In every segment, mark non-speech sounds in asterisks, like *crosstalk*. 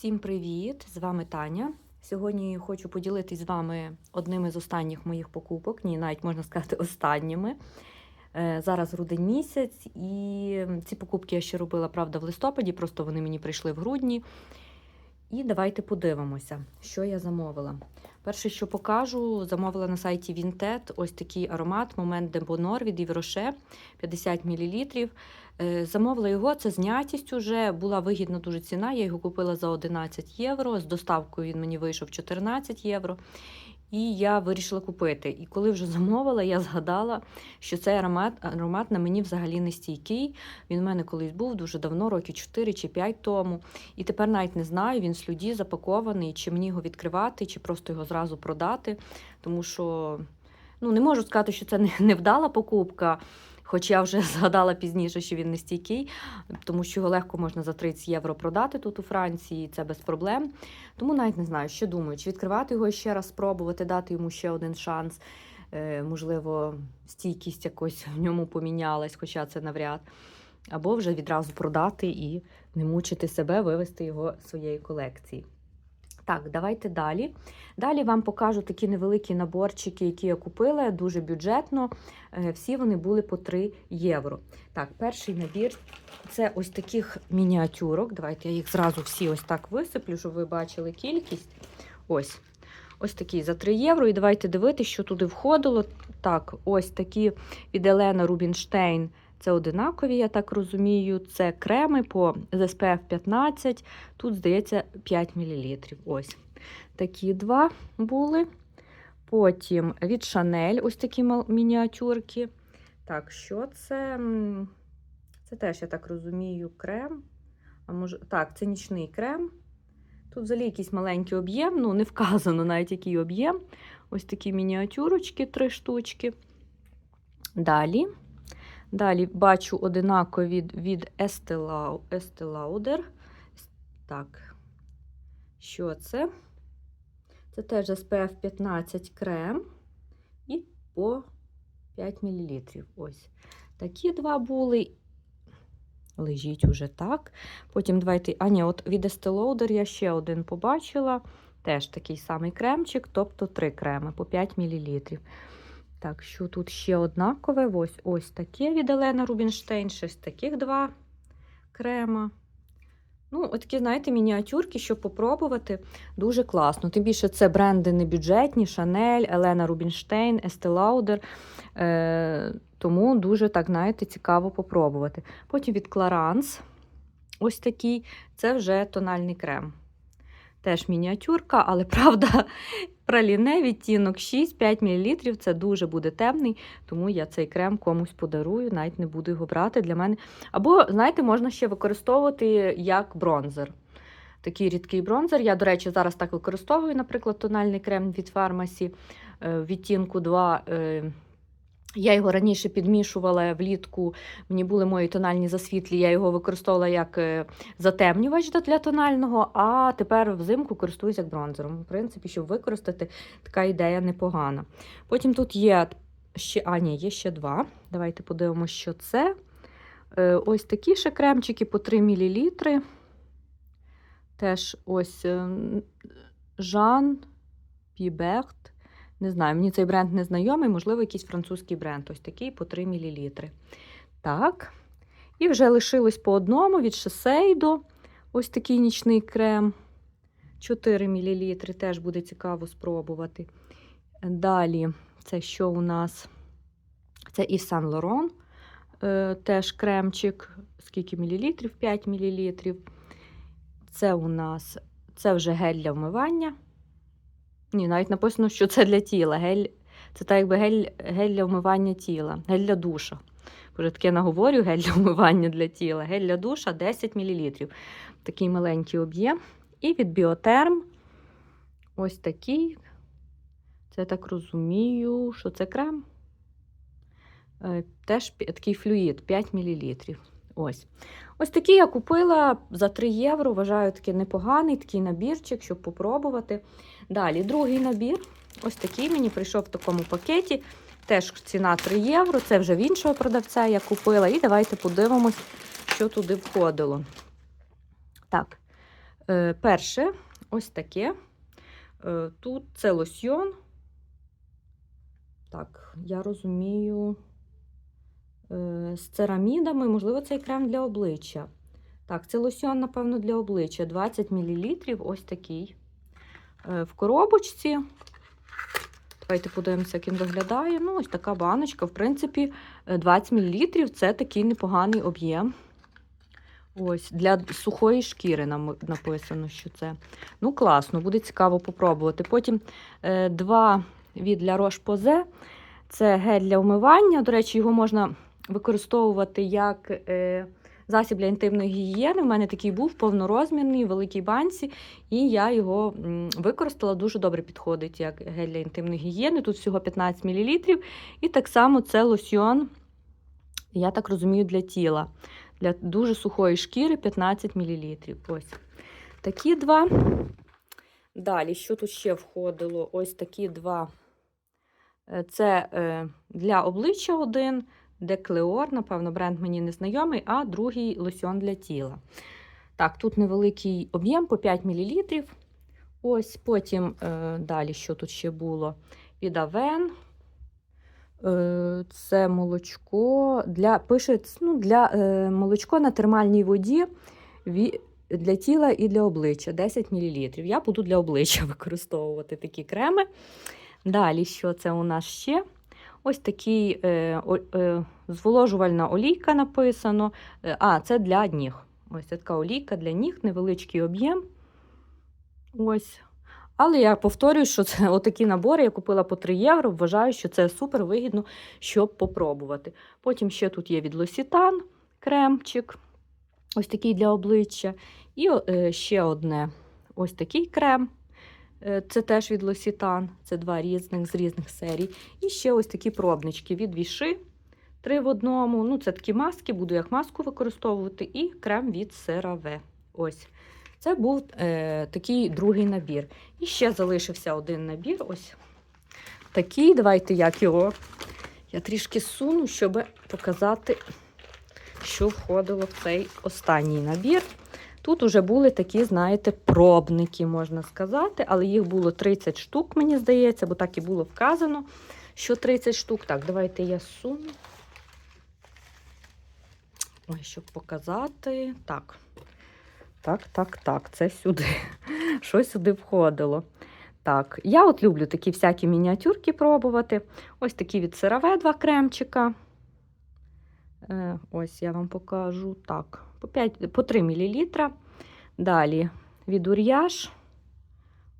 Всім привіт! З вами Таня. Сьогодні хочу поділитись з вами одним із останніх моїх покупок, ні, навіть можна сказати, останніми. Е, Зараз грудень місяць, і ці покупки я ще робила, правда, в листопаді, просто вони мені прийшли в грудні. І давайте подивимося, що я замовила. Перше, що покажу, замовила на сайті Вінтет ось такий аромат Момент Дебонор від Євроше 50 мл. Е, Замовила його, це знятість уже, була вигідна дуже ціна. Я його купила за 11 євро. З доставкою він мені вийшов 14 євро. І я вирішила купити. І коли вже замовила, я згадала, що цей аромат, аромат на мені взагалі не стійкий. Він в мене колись був дуже давно, років 4 чи 5 тому. І тепер навіть не знаю, він слюді запакований, чи мені його відкривати, чи просто його зразу продати. Тому що ну, не можу сказати, що це не- невдала покупка. Хоч я вже *laughs* згадала пізніше, що він не стійкий, тому що його легко можна за 30 євро продати тут у Франції, це без проблем. Тому навіть не знаю, що думаю, чи відкривати його ще раз, спробувати, дати йому ще один шанс. Е, можливо, стійкість якось в ньому помінялась, хоча це навряд. Або вже відразу продати і не мучити себе, вивести його з своєї колекції. Так, давайте далі. Далі вам покажу такі невеликі наборчики, які я купила, дуже бюджетно. Е, Всі вони були по 3 євро. Так, перший набір це ось таких мініатюрок. Давайте я їх зразу всі ось так висиплю, щоб ви бачили кількість. Ось. Ось такі за 3 євро. І давайте дивитися, що туди входило. Так, ось такі від Елена Рубінштейн. Це одинакові, я так розумію. Це креми по SPF 15. Тут, здається, 5 мл. Ось такі два були. Потім від Шанель ось такі мініатюрки. Так, що це? Це теж, я так розумію, крем. А може, так, це нічний крем. Тут взагалі якийсь маленький об'єм, ну, не вказано навіть який об'єм. Ось такі мініатюрочки, три штучки. Далі. Далі бачу одинакові від, Estee. Так, що це? Це теж SPF 15 крем і по 5 мл. Ось такі два були. Лежіть уже так. Потім давайте. А, ні, от від Estee я ще один побачила. Теж такий самий кремчик, тобто три креми по 5 мл. Так, що тут ще однакове? Ось ось таке від Елена Рубінштейн, ще таких два крема. Ну, от такі, знаєте, мініатюрки, щоб попробувати, дуже класно. Тим більше це бренди не бюджетні, Шанель, Елена Рубінштейн, Lauder. Е, тому дуже, так, знаєте, цікаво попробувати. Потім від Clarins, ось такий, це вже тональний крем. Теж мініатюрка, але *laughs* правда, праліне відтінок 6-5 мл. Це дуже буде темний, тому я цей крем комусь подарую, навіть не буду його брати для мене. Або, знаєте, можна ще використовувати як бронзер. Такий рідкий бронзер. Я, до речі, зараз так використовую, наприклад, тональний крем від Фармасі відтінку 2. Я його раніше підмішувала влітку. Мені були мої тональні засвітлі. Я його використовувала як е, затемнювач для тонального, а тепер взимку користуюся як бронзером. В принципі, щоб використати, така ідея непогана. Потім тут є ще, а, ні, є ще два. Давайте подивимося, що це. Е, Ось такі ще кремчики по 3 мл. Теж ось е, Жан Піберт. Не знаю, мені цей бренд не знайомий, можливо, якийсь французький бренд. Ось такий по 3 мл. Так. І вже лишилось по одному від Шесейдо. Ось такий нічний крем. 4 мл. Теж буде цікаво спробувати. Далі, це що у нас? Це і Laurent. Е, Теж кремчик. Скільки мілілітрів? 5 мл. Це у нас це вже гель для вмивання. Ні, навіть написано, що це для тіла. Гель, це так якби гель, гель для вмивання тіла, гель для душа. Боже, таке наговорю, гель для вмивання для тіла. Гель для душа 10 мл. Такий маленький об'єм. І від Біотерм ось такий. Це я так розумію, що це крем. Е, Теж такий флюїд 5 мл. Ось. Ось такий я купила за 3 євро. Вважаю, такий непоганий такий набірчик, щоб попробувати. Далі, другий набір. Ось такий мені прийшов в такому пакеті. Теж ціна 3 євро. Це вже в іншого продавця я купила. І давайте подивимось, що туди входило. Так. Е, перше, ось таке. Е, тут це лосьйон. Так, я розумію, з церамідами, можливо, цей крем для обличчя. Так, це лосьйон, напевно, для обличчя. 20 мл, ось такий. Е, в коробочці. Давайте подивимося, як він виглядає. Ну, ось така баночка. В принципі, е, 20 мл це такий непоганий об'єм. Ось, для сухої шкіри нам написано, що це. Ну, класно, буде цікаво попробувати. Потім е, два від La Roche-Posay. Це гель для вмивання. До речі, його можна використовувати як е, засіб для інтимної гігієни. У мене такий був повнорозмірний, в великій банці, і я його використала. Дуже добре підходить як гель для інтимної гігієни. Тут всього 15 мл. І так само це лосьйон, я так розумію, для тіла. Для дуже сухої шкіри 15 мл. Ось такі два. Далі, що тут ще входило? Ось такі два. Е, Це е, для обличчя один, Деклеор, напевно, бренд мені не знайомий, а другий лосьон для тіла. Так, тут невеликий об'єм по 5 мл. Ось потім е, далі, що тут ще було? Від Авен. Е, Це молочко для пише ну, для е, молочко на термальній воді ві- для тіла і для обличчя 10 мл. Я буду для обличчя *laughs* використовувати такі креми. Далі, що це у нас ще? Ось такий е, е, зволожувальна олійка написано. Е, А, це для ніг. Ось така олійка для ніг, невеличкий об'єм. Ось. Але я повторюю, що це *laughs* отакі набори я купила по 3 євро. Вважаю, що це супер вигідно, щоб попробувати. Потім ще тут є від Лосітан кремчик, ось такий для обличчя. І е, ще одне ось такий крем. Е, Це теж від Лосітан. Це два різних з різних серій. І ще ось такі пробнички від Віши. Три в одному. Ну, це такі маски, буду як маску використовувати, і крем від CeraVe. Ось. Це був е, такий другий набір. І ще залишився один набір. Ось такий. Давайте як його. Я трішки суну, щоб показати, що входило в цей останній набір. Тут уже були такі, знаєте, пробники, можна сказати, але їх було 30 штук, мені здається, бо так і було вказано, що 30 штук. Так, давайте я суну. Ой, щоб показати. Так. Так, так, так, це сюди. *laughs* Що сюди входило? Так, я от люблю такі всякі мініатюрки пробувати. Ось такі від CeraVe два кремчика. Е, ось я вам покажу. Так, по, 5, по 3 мл. Далі від Ур'яж.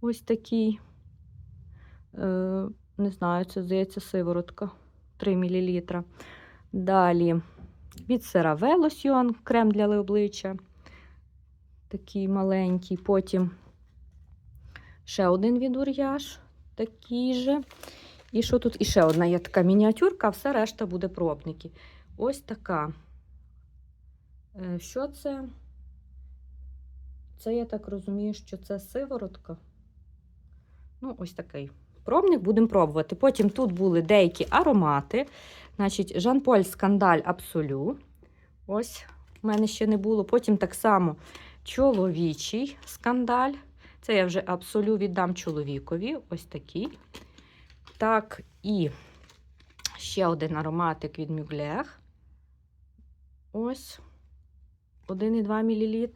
Ось такий. Е, не знаю, це здається сиворотка. 3 мл. Далі від CeraVe лосьйон, крем для обличчя. Такий маленький. Потім ще один від Ур'яж, такий же. І що тут? І ще одна є така мініатюрка, а все решта буде пробники. Ось така. Е, Що це? Це, я так розумію, що це сиворотка. Ну, ось такий. Пробник будемо пробувати. Потім тут були деякі аромати. Значить, Жан-Поль Скандаль Абсолю. Ось, в мене ще не було. Потім так само чоловічий скандаль. Це я вже абсолю віддам чоловікові. Ось такий. Так, і ще один ароматик від Мюглех. Ось. 1,2 мл.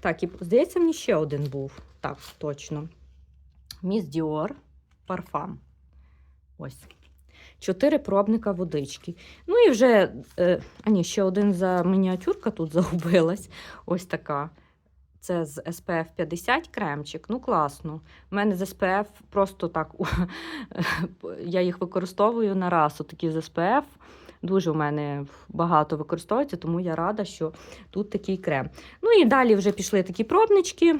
Так, і здається, мені ще один був. Так, точно. Міс Діор парфам. Ось. Чотири пробника водички. Ну і вже, е, а ні, ще один за мініатюрка тут *laughs* загубилась. Ось така. Це з SPF 50 кремчик. Ну, класно. У мене з SPF просто так. *laughs* Я їх використовую на раз. Такі з SPF. Дуже в мене багато використовується, тому я рада, що тут такий крем. Ну і далі вже пішли такі пробнички.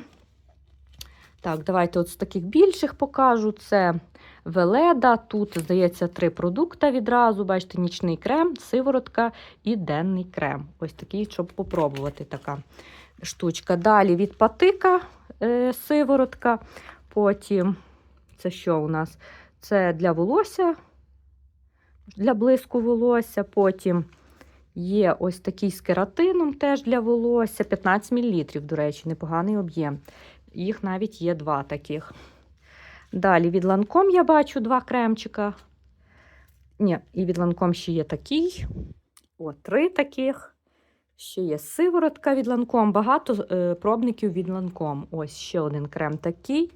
Так, давайте от з таких більших покажу. Це Веледа. Тут, здається, три продукти відразу. Бачите, нічний крем, сиворотка і денний крем. Ось такий, щоб попробувати така штучка. Далі від патика е, сиворотка. Потім, це що у нас? Це для волосся, для блиску волосся. Потім Є ось такий з кератином теж для волосся. 15 мл, до речі, непоганий об'єм. Їх навіть є два таких. Далі від ланком я бачу два кремчика. Ні, і від ланком ще є такий. О, три таких. Ще є сиворотка від ланком. Багато е, пробників від ланком. Ось ще один крем такий.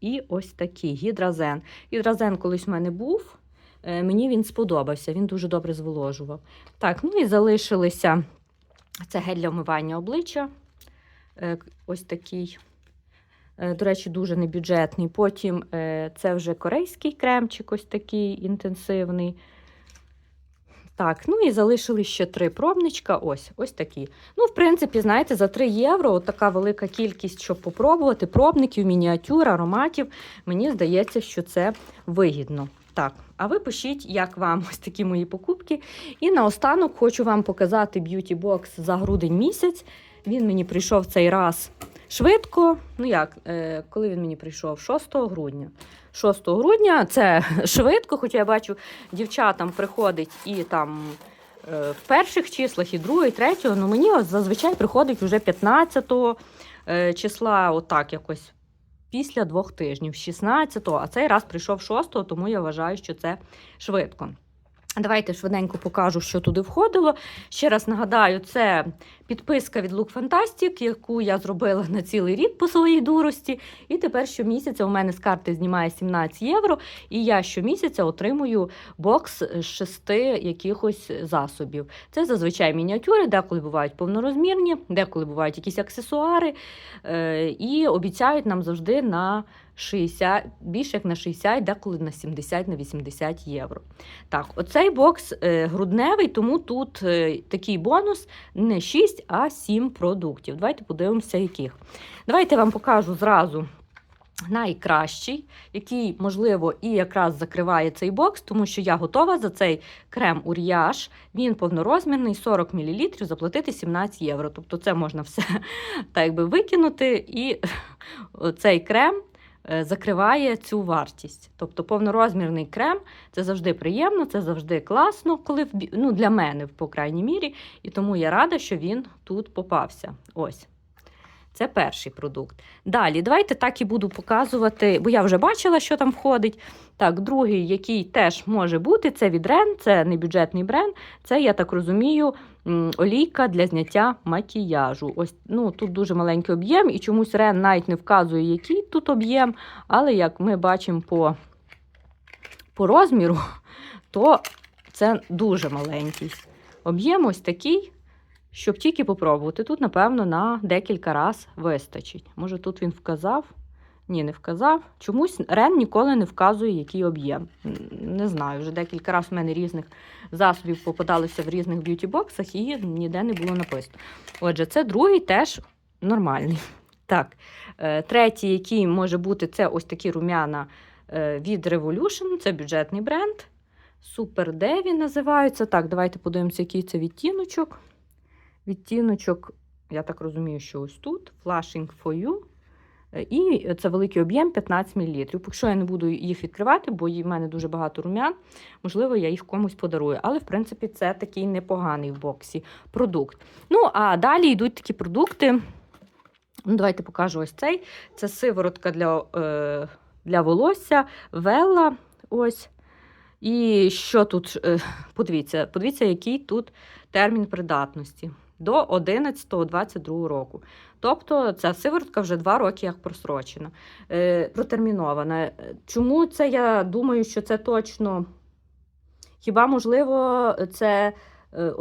І ось такий гідразен. Гідразен колись в мене був. Е, мені він сподобався, він дуже добре зволожував. Так, ну і залишилися це гель для вмивання обличчя. Е, ось такий. Е, До речі, дуже небюджетний. Потім це вже корейський кремчик, ось такий інтенсивний. Так, ну і залишили ще три пробничка. Ось ось такі. Ну, в принципі, знаєте, за 3 євро така велика кількість, щоб попробувати. Пробників, мініатюр, ароматів. Мені здається, що це вигідно. Так, а ви пишіть, як вам ось такі мої покупки. І наостанок хочу вам показати б'юті-бокс за грудень місяць. Він мені прийшов цей раз швидко. Ну як, е, коли він мені прийшов? 6 грудня. 6 грудня це *laughs* швидко, хоча я бачу, дівчатам приходить і там е, в перших числах, і другого, і третього. Ну мені зазвичай приходить вже 15 е, числа, отак якось після двох тижнів, 16-го, а цей раз прийшов 6-го, тому я вважаю, що це швидко. Давайте швиденько покажу, що туди входило. Ще раз нагадаю, це підписка від Look Fantastic, яку я зробила на цілий рік по своїй дурості. І тепер щомісяця у мене з карти знімає 17 євро, і я щомісяця отримую бокс з шести якихось засобів. Це зазвичай мініатюри, деколи бувають повнорозмірні, деколи бувають якісь аксесуари. Е, і обіцяють нам завжди на 60, більше як на 60, деколи на 70, на 80 євро. Так, оцей бокс е, грудневий, тому тут е, такий бонус не 6, а 7 продуктів. Давайте подивимося, яких. Давайте вам покажу зразу. Найкращий, який, можливо, і якраз закриває цей бокс, тому що я готова за цей крем Уріаж. Він повнорозмірний, 40 мл, заплатити 17 євро. Тобто це можна все *laughs* так якби викинути, і *laughs* цей крем закриває цю вартість. Тобто повнорозмірний крем це завжди приємно, це завжди класно, коли ну, для мене, по крайній мірі. І тому я рада, що він тут попався. Ось. Це перший продукт. Далі, давайте так і буду показувати, бо я вже бачила, що там входить. Так, другий, який теж може бути, це від Ren, це не бюджетний бренд. Це, я так розумію, олійка для зняття макіяжу. Ось ну, тут дуже маленький об'єм, і чомусь Ren навіть не вказує, який тут об'єм. Але як ми бачимо по, по розміру, *laughs* то це дуже маленький. Об'єм ось такий щоб тільки попробувати. Тут, напевно, на декілька раз вистачить. Може, тут він вказав? Ні, не вказав. Чомусь Рен ніколи не вказує, який об'єм. Не знаю, вже декілька разів у мене різних засобів попадалося в різних б'юті-боксах і ніде не було написано. Отже, це другий теж нормальний. *laughs* Так, е, третій, який може бути, це ось такі рум'яна е, від Revolution, це бюджетний бренд. Super Деві називаються. Так, давайте подивимося, який це відтіночок. Відтіночок, я так розумію, що ось тут Flashing for You. Е, І це великий об'єм 15 мл. Якщо я не буду їх відкривати, бо в мене дуже багато рум'ян, можливо, я їх комусь подарую. Але, в принципі, це такий непоганий в боксі продукт. Ну, а далі йдуть такі продукти. Ну, Давайте покажу ось цей. Це сиворотка для, е, для волосся, Велла. Ось. І що тут? Е, Подивіться, подивіться, який тут термін придатності до 11-22 року. Тобто ця сиворотка вже 2 роки як просрочена, е, протермінована. Чому це я думаю, що це точно? Хіба можливо це. е,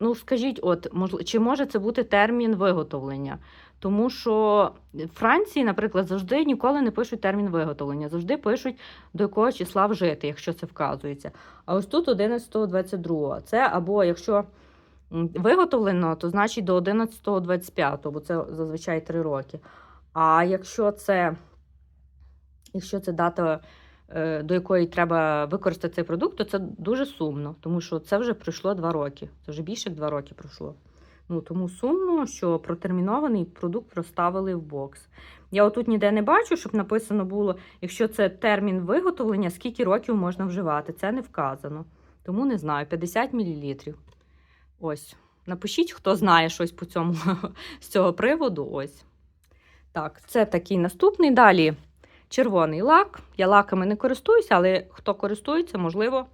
Ну, скажіть, от, чи може це бути термін виготовлення? Тому що в Франції, наприклад, завжди ніколи не пишуть термін виготовлення, завжди пишуть до якого числа вжити, якщо це вказується. А ось тут 11-22. Це або якщо виготовлено, то значить до 11-25, бо це зазвичай 3 роки. А якщо це, якщо це дата, е, до якої треба використати цей продукт, то це дуже сумно, тому що це вже пройшло 2 роки. Це вже більше як 2 роки пройшло. Ну, тому сумно, що протермінований продукт проставили в бокс. Я отут ніде не бачу, щоб написано було, якщо це термін виготовлення, скільки років можна вживати. Це не вказано. Тому не знаю, 50 мл. Ось. Напишіть, хто знає щось по цьому *laughs* з цього приводу. Ось. Так, це такий наступний. Далі червоний лак. Я лаками не користуюся, але хто користується, можливо,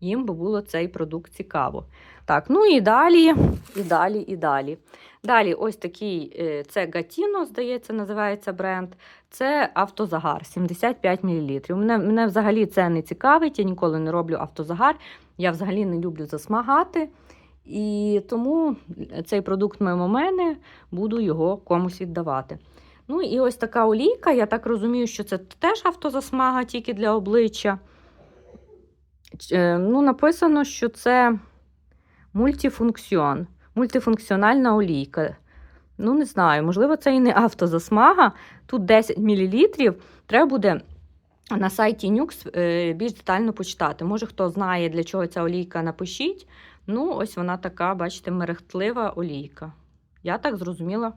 їм би було цей продукт цікаво. Так, ну і далі, і далі, і далі. Далі, ось такий е, це Гатіно, здається, називається бренд. Це автозагар 75 мл. Мене, мене взагалі це не цікавить, я ніколи не роблю автозагар. Я взагалі не люблю засмагати. І тому цей продукт мимо мене буду його комусь віддавати. Ну і ось така олійка. Я так розумію, що це теж автозасмага тільки для обличчя. Е, Ну, написано, що це мультифункціон, мультифункціональна олійка. Ну, не знаю, можливо, це і не автозасмага. Тут 10 мл. Треба буде на сайті Nux е, більш детально почитати. Може, хто знає, для чого ця олійка, напишіть. Ну, ось вона така, бачите, мерехтлива олійка. Я так зрозуміла,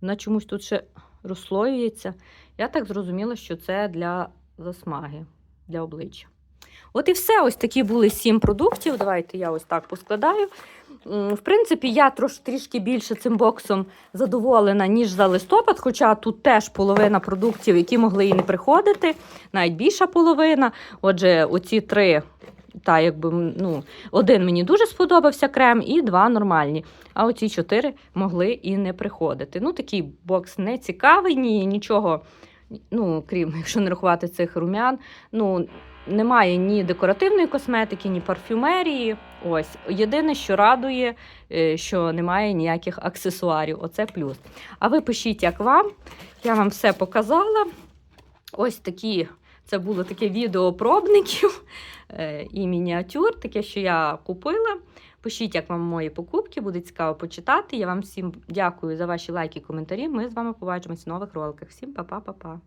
вона чомусь тут ще розслоюється. Я так зрозуміла, що це для засмаги, для обличчя. От і все. Ось такі були сім продуктів. Давайте я ось так поскладаю. В принципі, я трош, трішки більше цим боксом задоволена, ніж за листопад, хоча тут теж половина продуктів, які могли і не приходити, навіть більша половина. Отже, оці три, та, якби, ну, один мені дуже сподобався крем, і два нормальні. А оці чотири могли і не приходити. Ну, такий бокс не цікавий, ні, нічого, ну, крім, *laughs* якщо не рахувати цих румян. Ну, немає ні декоративної косметики, ні парфюмерії. Ось єдине, що радує, е, що немає ніяких аксесуарів. Оце плюс. А ви пишіть, як вам. Я вам все показала. Ось такі. Це було таке відео пробників *laughs* е, і мініатюр, таке, що я купила. Пишіть, як вам мої покупки, буде цікаво почитати. Я вам всім дякую за ваші лайки і коментарі. Ми з вами побачимось в нових роликах. Всім па-па-па-па.